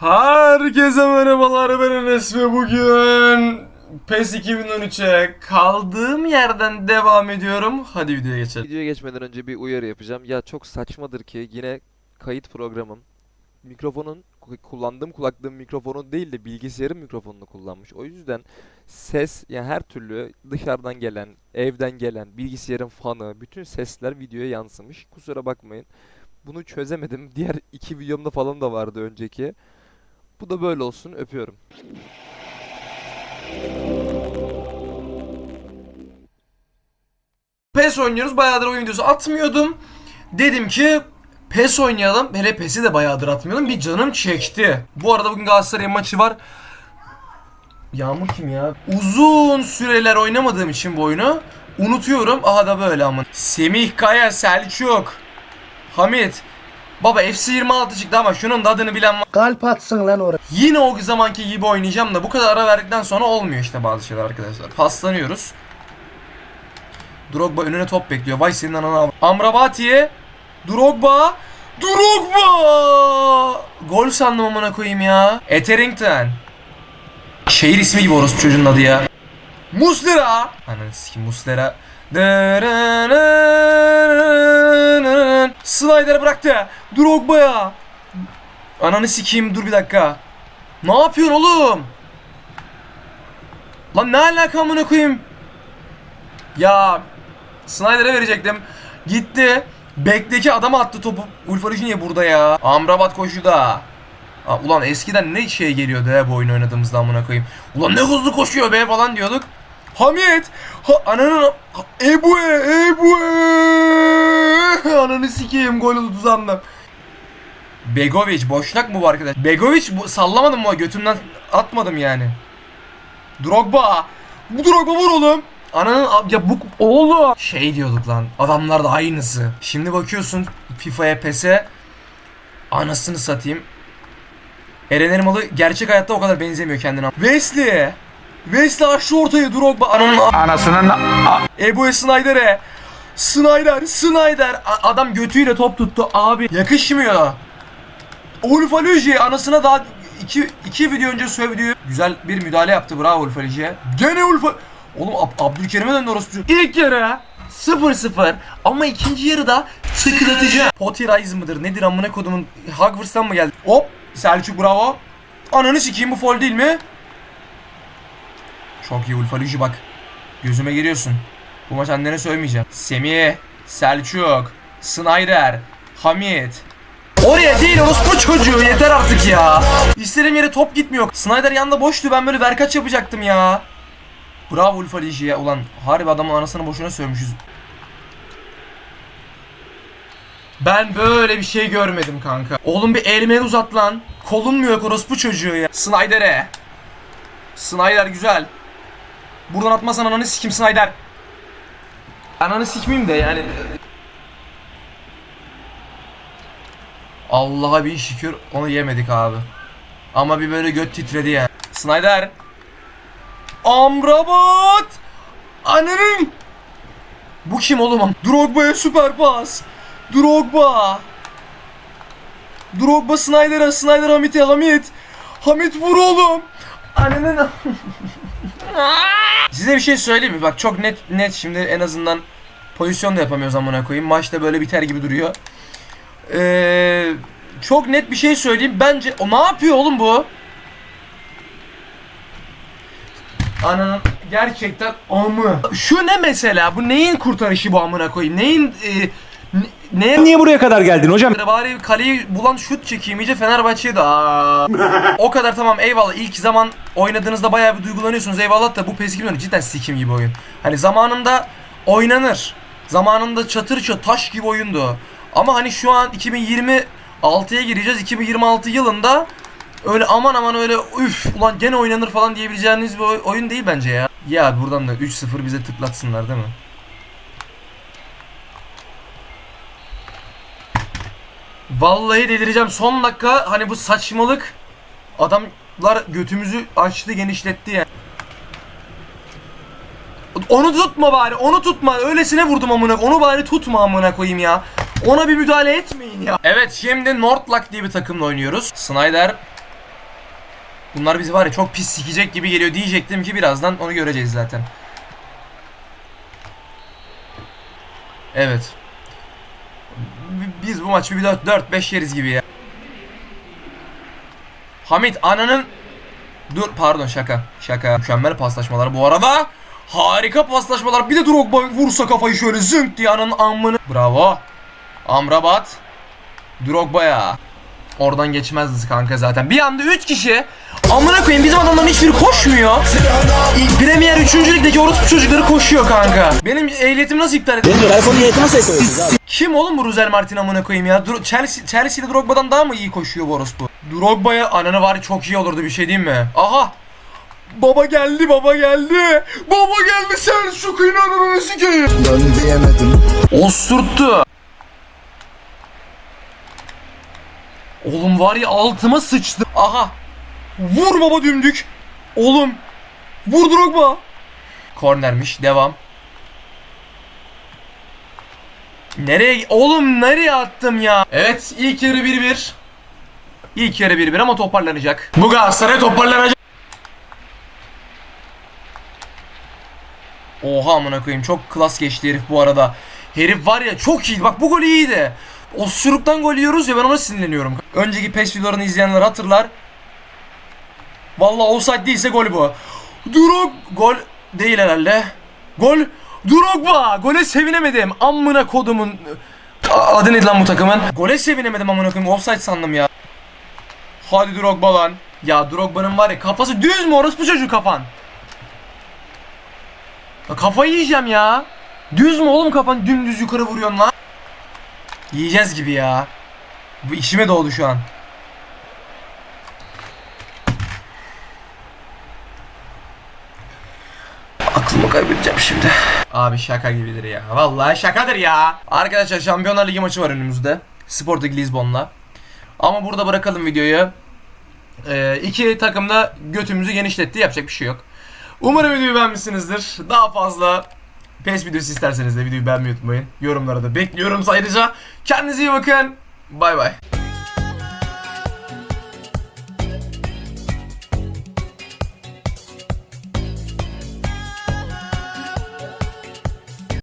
Herkese merhabalar ben Enes ve bugün PES 2013'e kaldığım yerden devam ediyorum. Hadi videoya geçelim. Videoya geçmeden önce bir uyarı yapacağım. Ya çok saçmadır ki yine kayıt programım mikrofonun kullandığım kulaklığım mikrofonun değil de bilgisayarın mikrofonunu kullanmış. O yüzden ses yani her türlü dışarıdan gelen, evden gelen, bilgisayarın fanı, bütün sesler videoya yansımış. Kusura bakmayın. Bunu çözemedim. Diğer iki videomda falan da vardı önceki. Bu da böyle olsun. Öpüyorum. PES oynuyoruz. Bayağıdır oyun videosu atmıyordum. Dedim ki PES oynayalım. Hele PES'i de bayağıdır atmıyordum. Bir canım çekti. Bu arada bugün Galatasaray'ın maçı var. Yağmur kim ya? Uzun süreler oynamadığım için bu oyunu unutuyorum. Aha da böyle ama. Semih Kaya, Selçuk, Hamit. Baba FC 26 çıktı ama şunun da adını bilen var. Kalp atsın lan oraya. Yine o zamanki gibi oynayacağım da bu kadar ara verdikten sonra olmuyor işte bazı şeyler arkadaşlar. Paslanıyoruz. Drogba önüne top bekliyor. Vay senin anana. Amrabati'ye. Drogba. Drogba! Gol sandım amına koyayım ya. Etherington. Şehir ismi gibi orospu çocuğun adı ya. Muslera. Ananı sikim Muslera. Slider'ı bıraktı. Drogba'ya. Ananı sikeyim dur bir dakika. Ne yapıyorsun oğlum? Lan ne alaka amına koyayım? Ya Snyder'e verecektim. Gitti. Bekteki adama attı topu. Ulfarıcı niye burada ya? Amrabat koşuda. Aa, ulan eskiden ne şey geliyordu he bu oyun oynadığımızda amına koyayım. Ulan ne hızlı koşuyor be falan diyorduk. Hamit! Ha, ananın... Ha, Ebue! Ebue! Ananı sikeyim gol oldu sandım. Begovic boşnak mı bu arkadaş? Begovic bu, sallamadım mı? Götümden atmadım yani. Drogba. Bu Drogba vur oğlum. Ananın ya bu oğlum. Şey diyorduk lan. Adamlar da aynısı. Şimdi bakıyorsun FIFA'ya PES'e. Anasını satayım. Eren Elmalı gerçek hayatta o kadar benzemiyor kendine. Wesley. Wesley açtı ortayı Drogba. Ananın Anasının Ebo Snyder'e. Snyder, Snyder. A- adam götüyle top tuttu abi. Yakışmıyor. Ulfaluji anasına daha iki, iki video önce sövdüğü güzel bir müdahale yaptı. Bravo Ulfaluji'ye. Gene Ulfa... Oğlum Ab- Abdülkerim'e döndü orospu. İlk yarı 0-0 ama ikinci yarıda tıklatıcı. Potterize mıdır nedir amına kodumun Hogwarts'tan mı geldi? Hop Selçuk bravo. Ananı sikeyim bu foul değil mi? Çok iyi Ulfaluji bak. Gözüme giriyorsun. Bu maç annene söylemeyeceğim. Semih, Selçuk, Snyder, Hamit. Oraya değil orospu çocuğu yeter artık ya. İstediğim yere top gitmiyor. Snyder yanında boştu ben böyle verkaç yapacaktım ya. Bravo Ulfa Liji'ye. Ulan harbi adamın anasını boşuna sövmüşüz. Ben böyle bir şey görmedim kanka. Oğlum bir elmeni uzat lan. Kolun mu yok orospu çocuğu ya. Snyder'e. Snyder güzel. Buradan atmasan ananı sikim Snyder. Ananı sikmeyeyim de yani. Allah'a bir şükür onu yemedik abi. Ama bir böyle göt titredi yani. Snyder. Amrabat. Ananın. Bu kim oğlum? Drogba'ya süper pas. Drogba. Drogba Snyder'a, Snyder Hamit'e, Hamit. Hamit vur oğlum. Ananın. Size bir şey söyleyeyim mi? Bak çok net net şimdi en azından pozisyon da yapamıyoruz amına koyayım. Maçta böyle biter gibi duruyor. Ee, çok net bir şey söyleyeyim. Bence o ne yapıyor oğlum bu? Ananın gerçekten amı. Şu ne mesela? Bu neyin kurtarışı bu amına koyayım? Neyin e, ne, Niye buraya kadar geldin hocam? Bari kaleyi bulan şut çekeyim iyice Fenerbahçe'ye de. O kadar tamam eyvallah ilk zaman oynadığınızda bayağı bir duygulanıyorsunuz eyvallah da bu PES 2013 cidden sikim gibi oyun. Hani zamanında oynanır. Zamanında çatır çatır taş gibi oyundu. Ama hani şu an 2026'ya gireceğiz. 2026 yılında öyle aman aman öyle üf ulan gene oynanır falan diyebileceğiniz bir oy- oyun değil bence ya. Ya buradan da 3-0 bize tıklatsınlar değil mi? Vallahi delireceğim. Son dakika hani bu saçmalık adamlar götümüzü açtı genişletti yani. Onu tutma bari. Onu tutma. Öylesine vurdum amına. Onu bari tutma amına koyayım ya. Ona bir müdahale etmeyin ya. Evet şimdi Nordlock diye bir takımla oynuyoruz. Snyder Bunlar bizi var ya çok pis sikecek gibi geliyor diyecektim ki birazdan onu göreceğiz zaten. Evet. Biz bu maçı bir 4-5 yeriz gibi ya. Hamit ananın Dur pardon şaka. Şaka. Mükemmel paslaşmalar bu arada. Harika paslaşmalar. Bir de Drogba vursa kafayı şöyle zınk diye ananın amını. Bravo. Amrabat. Drogba'ya. Oradan geçmezdi kanka zaten. Bir anda 3 kişi. Amına koyayım bizim adamların hiçbiri koşmuyor. İlk Premier 3. ligdeki orospu çocukları koşuyor kanka. Benim ehliyetim nasıl iptal edildi? Benim iPhone ehliyeti nasıl ekliyorsunuz abi? Kim oğlum bu Ruzel Martin amına koyayım ya? Dro- Chelsea, Chelsea'de Drogba'dan daha mı iyi koşuyor bu orospu? Drogba'ya ananı var çok iyi olurdu bir şey diyeyim mi? Aha! Baba geldi baba geldi. Baba geldi sen şu kıyın ananı sikeyim. Dön diyemedim Osurttu. Oğlum var ya altıma sıçtı. Aha. Vur baba dümdük. Oğlum. Vur Drogba. Kornermiş. Devam. Nereye? Oğlum nereye attım ya? Evet ilk yarı 1-1. İlk yarı 1-1 ama toparlanacak. Bu Galatasaray toparlanacak. Oha amına koyayım çok klas geçti herif bu arada. Herif var ya çok iyi. Bak bu gol iyiydi. O sürükten gol yiyoruz ya ben ona sinirleniyorum. Önceki PES videolarını izleyenler hatırlar. Vallahi offside değilse gol bu. Drog gol değil herhalde. Gol Drogba. Gole sevinemedim. Amına kodumun adı neydi lan bu takımın? Gole sevinemedim amına koyayım. Offside sandım ya. Hadi Drogba lan. Ya Drogba'nın var ya kafası düz mü orası bu çocuğu kafan? Ya kafayı yiyeceğim ya. Düz mü oğlum kafan dümdüz yukarı vuruyorsun lan? Yiyeceğiz gibi ya. Bu içime doğdu şu an. Aklımı kaybedeceğim şimdi. Abi şaka gibidir ya. Vallahi şakadır ya. Arkadaşlar Şampiyonlar Ligi maçı var önümüzde. Sporting Lisbon'la. Ama burada bırakalım videoyu. Ee, iki takım da götümüzü genişletti. Yapacak bir şey yok. Umarım videoyu beğenmişsinizdir. Daha fazla PES videosu isterseniz de videoyu beğenmeyi unutmayın. Yorumlara da bekliyorum ayrıca. Kendinize iyi bakın. Bay bay.